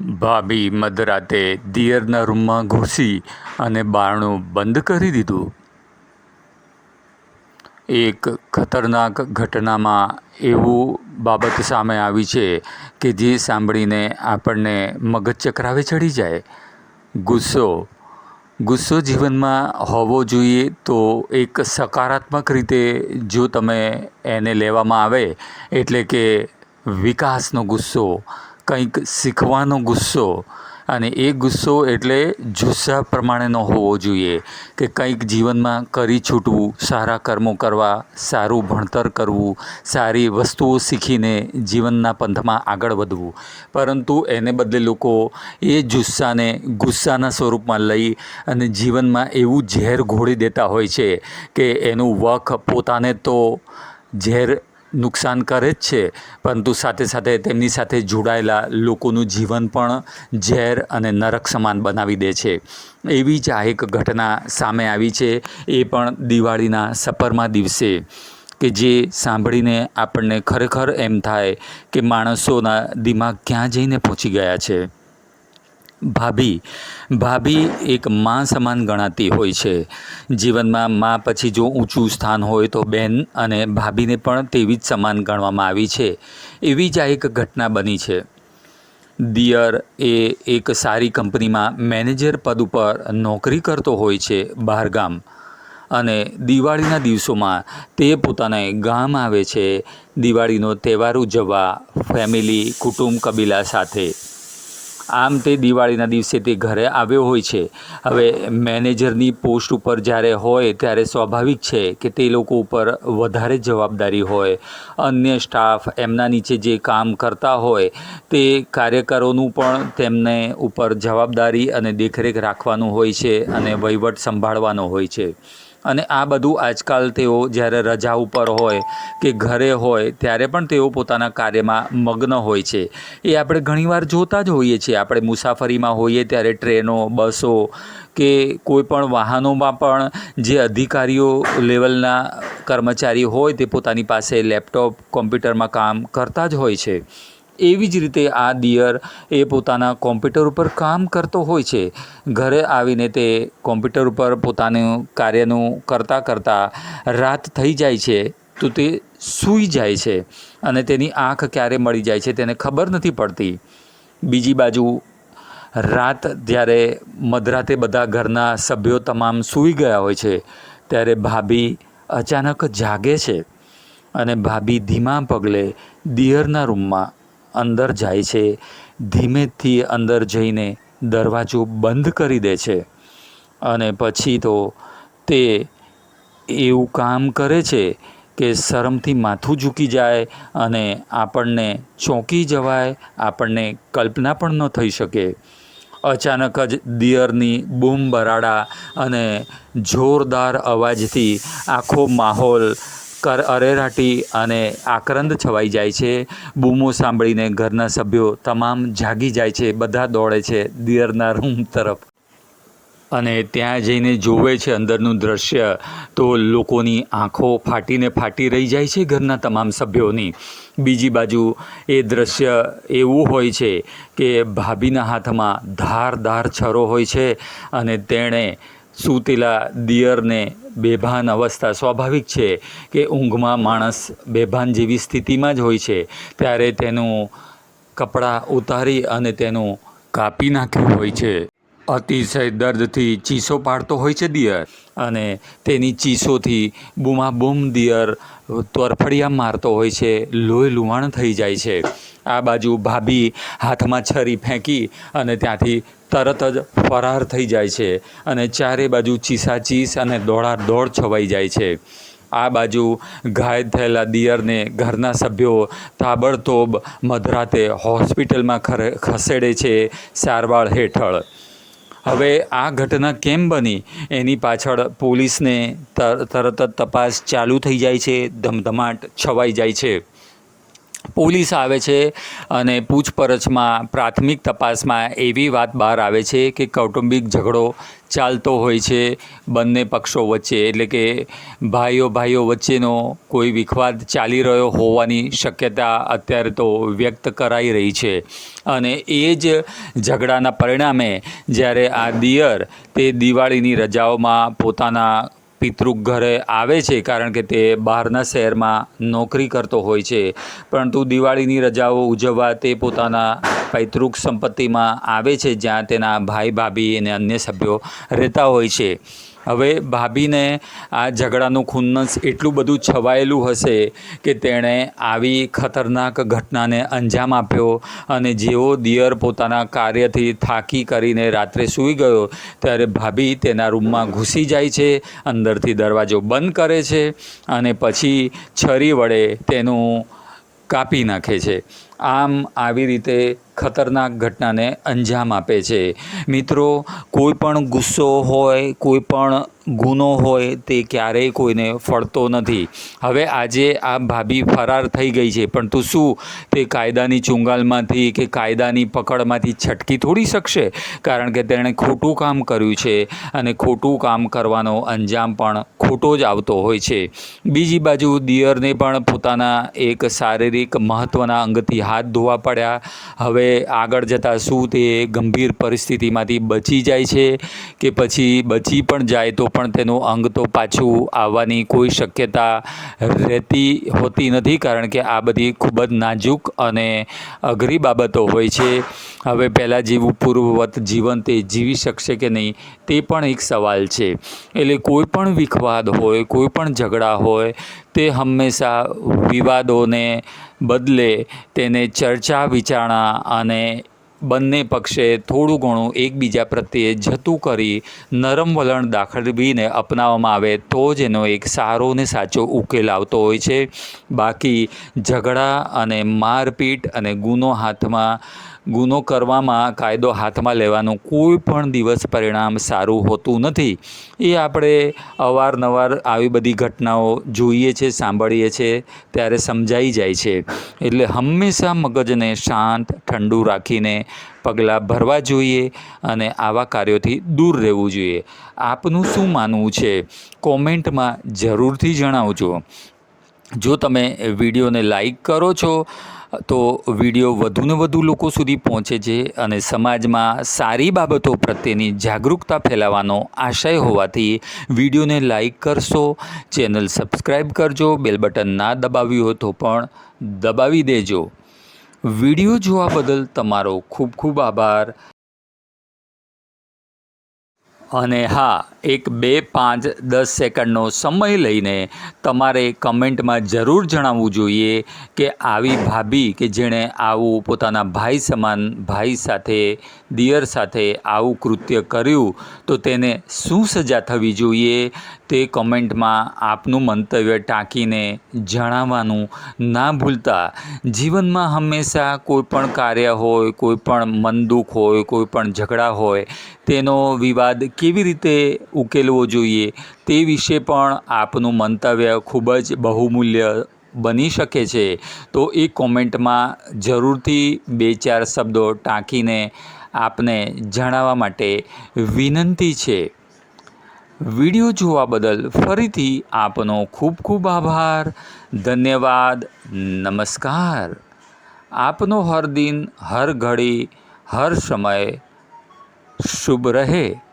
ભાભી મધરાતે દિયરના રૂમમાં ઘૂસી અને બારણું બંધ કરી દીધું. એક ખતરનાક ઘટનામાં એવું બાબત સામે આવી છે કે જે સાંભળીને આપણને મગજ ચક્રાવે ચડી જાય. ગુસ્સો. ગુસ્સો જીવનમાં હોવો જોઈએ તો એક સકારાત્મક રીતે જો તમે એને લેવામાં આવે, એટલે કે વિકાસનો ગુસ્સો. કંઈક શીખવાનો ગુસ્સો. અને એ ગુસ્સો એટલે જુસ્સા પ્રમાણેનો હોવો જોઈએ કે કંઈક જીવનમાં કરી છૂટવું, સારા કર્મો કરવા, સારું ભણતર કરવું, સારી વસ્તુઓ શીખીને જીવનના પંથમાં આગળ વધવું. પરંતુ એને બદલે લોકો એ જુસ્સાને ગુસ્સાના સ્વરૂપમાં લઈ અને જીવનમાં એવું ઝેર ઘોળી દેતા હોય છે કે એનું વખ પોતાને તો ઝેર નુકસાન કરે જ છે. પરંતુ સાથે સાથે તેમની સાથે જોડાયેલા લોકોનું જીવન પણ ઝેર અને નરક સમાન બનાવી દે છે. એવી જ આ એક ઘટના સામે આવી છે. એ પણ દિવાળીના સપરમા દિવસે. કે જે સાંભળીને આપણને ખરેખર એમ થાય કે માણસોના દિમાગ ક્યાં જઈને પહોંચી ગયા છે. ભાભી. ભાભી એક મા સમાન ગણાતી હોય છે. જીવનમાં મા પછી જો ઊંચું સ્થાન હોય તો બેન અને ભાભીને પણ તેવી જ સમાન ગણવામાં આવી છે. એવી જ આ એક ઘટના બની છે. દિયર એ એક સારી કંપનીમાં મેનેજર પદ ઉપર નોકરી કરતો હોય છે બહારગામ. અને દિવાળીના દિવસોમાં તે પોતાને ગામ આવે છે. દિવાળીનો તહેવાર ઉજવવા, ફેમિલી, કુટુંબ, કબીલા સાથે. આમ તે દિવાળીના દિવસે તે ઘરે આવ્યો હોય છે. હવે મેનેજરની પોસ્ટ ઉપર જ્યારે હોય ત્યારે સ્વાભાવિક છે કે તે લોકો ઉપર વધારે જવાબદારી હોય. અન્ય સ્ટાફ એમના નીચે જે કામ કરતા હોય તે કાર્યકરોનું પણ તેમને ઉપર જવાબદારી અને દેખરેખ રાખવાનું હોય છે અને વહીવટ સંભાળવાનો હોય છે. અને આ બધું આજકાલ તેઓ જ્યારે રજા ઉપર હોય કે ઘરે હોય, ત્યારે પણ તેઓ પોતાના કાર્યમાં મગ્ન હોય છે. એ આપણે ઘણીવાર જોતા જ હોઈએ છીએ. આપણે મુસાફરીમાં હોઈએ ત્યારે ટ્રેનો, બસો કે કોઈપણ વાહનોમાં પણ જે અધિકારીઓ લેવલના કર્મચારી હોય તે પોતાની પાસે લેપટોપ, કોમ્પ્યુટરમાં કામ કરતા જ હોય છે. એવી જ રીતે આ દિયર એ પોતાના કોમ્પ્યુટર ઉપર કામ કરતો હોય છે. ઘરે આવીને તે કોમ્પ્યુટર ઉપર પોતાનું કાર્યનું કરતાં કરતાં રાત થઈ જાય છે, તો તે સૂઈ જાય છે અને તેની આંખ ક્યારે મળી જાય છે તેને ખબર નથી પડતી. બીજી બાજુ, રાત જ્યારે મધરાતે બધા ઘરના સભ્યો તમામ સૂઈ ગયા હોય છે, ત્યારે ભાભી અચાનક જાગે છે અને ભાભી ધીમા પગલે દિયરના રૂમમાં અંદર જાય છે. ધીમેથી અંદર જઈને દરવાજો બંધ કરી દે છે. અને પછી તો તે એવું કામ કરે છે કે શરમથી માથું ઝૂકી જાય અને આપણને ચોંકી જવાય, આપણને કલ્પના પણ ન થઈ શકે. અચાનક જ દિયરની બૂમ બરાડા અને જોરદાર અવાજથી આખો માહોલ કર અરેરાટી અને આક્રંદ છવાઈ જાય છે. બૂમો સાંભળીને ઘરના સભ્યો તમામ જાગી જાય છે. બધા દોડે છે દિયરના રૂમ તરફ. અને ત્યાં જઈને જોવે છે અંદરનું દ્રશ્ય. તો લોકોની આંખો ફાટીને ફાટી રહી જાય છે ઘરના તમામ સભ્યોની. બીજી બાજુ એ દ્રશ્ય એવું હોય છે કે ભાભીના હાથમાં ધારદાર છરો હોય છે અને તેણે સૂતેલા દિયરને બેભાન અવસ્થા સ્વાભાવિક છે કે ઊંઘમાં માણસ બેભાન જેવી સ્થિતિમાં જ હોય છે. ત્યારે તેનું કપડાં ઉતારી અને તેનું કાપી નાખ્યું હોય છે. અતિશય દર્દથી ચીસો પાડતો હોય છે દિયર અને તેની ચીસોથી બૂમાબૂમ દિયર તરફડિયા મારતો હોય છે. લોહી લુહાણ થઈ જાય છે. આ બાજુ ભાભી હાથમાં છરી ફેંકી અને ત્યાંથી તરત જ ફરાર થઈ જાય છે અને ચારે બાજુ ચીસાચીસ અને દોડા દોડ છવાઈ જાય છે. આ બાજુ ઘાયલ થયેલા દિયરને ઘરના સભ્યો તાબડતોબ મધરાતે હોસ્પિટલમાં ખસેડે છે સારવાર હેઠળ. હવે આ ઘટના કેમ બની? એની પાછળ પોલીસને તરત જ તપાસ ચાલુ થઈ જાય છે, ધમધમાટ છવાઈ જાય છે. પોલીસ આવે છે અને પૂછપરછમાં, પ્રાથમિક તપાસમાં એવી વાત બહાર આવે છે કે કૌટુંબિક ઝઘડો ચાલતો હોય છે બંને પક્ષો વચ્ચે. એટલે કે ભાઈઓ ભાઈઓ વચ્ચેનો કોઈ વિખવાદ ચાલી રહ્યો હોવાની શક્યતા અત્યારે તો વ્યક્ત કરાઈ રહી છે. અને એ જ ઝઘડાના પરિણામે જ્યારે આ દિયર તે દિવાળીની રજાઓમાં પોતાના પિતૃક ઘરે આવે છે કારણ કે તે બહારના શહેરમાં નોકરી કરતો હોય છે. પરંતુ દિવાળીની રજાઓ ઉજવવા તે પોતાના પૈતૃક સંપત્તિમાં આવે છે જ્યાં તેના ભાઈ ભાભી અને અન્ય સભ્યો રહેતા હોય છે. હવે ભાભીને આ ઝઘડાનું ખુન્નસ એટલું બધું છવાયેલું હશે કે તેણે આવી ખતરનાક ઘટનાને અંજામ આપ્યો અને જેવો દિયર પોતાના કાર્યથી થાકી કરીને રાત્રે સૂઈ ગયો, ત્યારે ભાભી તેના રૂમમાં ઘૂસી જાય છે, અંદરથી દરવાજો બંધ કરે છે અને પછી છરી વડે તેનું કાપી નાખે છે. આમ આવી રીતે ખતરનાક ઘટનાને અંજામ આપે છે. મિત્રો, કોઈ પણ ગુસ્સો હોય, કોઈ પણ ગુનો હોય, તે ક્યારેય કોઈને ફળતો નથી. હવે આજે આ ભાભી ફરાર થઈ ગઈ છે. પણ તું શું તે કાયદાની ચુંગાલમાંથી કે કાયદાની પકડમાંથી છટકી થોડી શકશે? કારણ કે તેણે ખોટું કામ કર્યું છે અને ખોટું કામ કરવાનો અંજામ પણ ખોટો જ આવતો હોય છે. બીજી બાજુ દિયરને પણ પોતાના એક શારીરિક મહત્ત્વના અંગથી હાથ ધોવા પડ્યા. હવે આગળ જતાં શું તે ગંભીર પરિસ્થિતિમાંથી બચી જાય છે કે પછી બચી પણ જાય તો પણ તેનું અંગ તો પાછું આવવાની કોઈ શક્યતા રહેતી હોતી નથી કારણ કે આ બધી ખૂબ જ નાજુક અને અઘરી બાબતો હોય છે. હવે પહેલાં જેવું પૂર્વવત જીવન તે જીવી શકશે કે નહીં, તે પણ એક સવાલ છે. એટલે કોઈ પણ વિખવાદ હોય, કોઈ પણ ઝઘડા હોય, તે હંમેશા વિવાદોને બદલે તેને ચર્ચા, વિચારણા અને બંને પક્ષે થોડું ઘણું એકબીજા પ્રત્યે જતું કરી નરમ વલણ દાખવીને અપનાવવામાં આવે તો જ એનો એક સારો ને સાચો ઉકેલ આવતો હોય છે. બાકી ઝઘડા અને મારપીટ અને ગુનો હાથમાં ગુનો કરવામાં કાયદો હાથમાં લેવાનું કોઈ પણ દિવસ પરિણામ સારું હોતું નથી. એ આપણે અવારનવાર આવી બધી ઘટનાઓ જોઈએ છે, સાંભળીએ છીએ ત્યારે સમજાઈ જાય છે. એટલે હંમેશા મગજને શાંત, ઠંડુ રાખીને પગલાં ભરવા જોઈએ અને આવા કાર્યોથી દૂર રહેવું જોઈએ. આપનું શું માનવું છે? કોમેન્ટમાં જરૂરથી જણાવજો. જો તમે વિડીયોને લાઈક કરો છો તો વીડિયો વધુને વધુ લોકો સુધી પહોંચે છે અને સમાજમાં સારી બાબતો પ્રત્યેની જાગૃતતા ફેલાવવાનો આશય હોવાથી વિડીયોને લાઈક કરશો, ચેનલ સબસ્ક્રાઈબ કરજો, બેલ બટન ના દબાવ્યું હોય તો પણ દબાવી દેજો. વીડિયો જોવા બદલ તમારો ખૂબ ખૂબ આભાર. અને હા, એક બે પાંચ દસ સેકન્ડનો સમય લઈને તમારે કમેન્ટમાં જરૂર જણાવવું જોઈએ કે આવી ભાભી કે જેણે આવું પોતાના ભાઈ સમાન, ભાઈ સાથે, દિયર સાથે આવું કૃત્ય કર્યું, તો તેને શું સજા થવી જોઈએ? તે કોમેન્ટમાં આપનું મંતવ્ય ટાંકીને જણાવવાનું ના ભૂલતા. જીવનમાં હંમેશા કોઈ પણ કાર્ય હોય, કોઈ પણ મન દુઃખ હોય, કોઈ પણ ઝઘડા હોય, તેનો વિવાદ કેવી રીતે ઉકેલવો જોઈએ તે વિશે પણ આપનું મંતવ્ય ખૂબ જ બહુમૂલ્ય બની શકે છે. તો એ કોમેન્ટમાં જરૂરથી બે ચાર શબ્દો ટાંકીને આપને જણાવવા માટે વિનંતી છે. વીડિયો જોવા બદલ ફરીથી આપનો ખૂબ ખૂબ આભાર. ધન્યવાદ. નમસ્કાર. આપનો હર દિન, હર ઘડી, હર સમય શુભ રહે.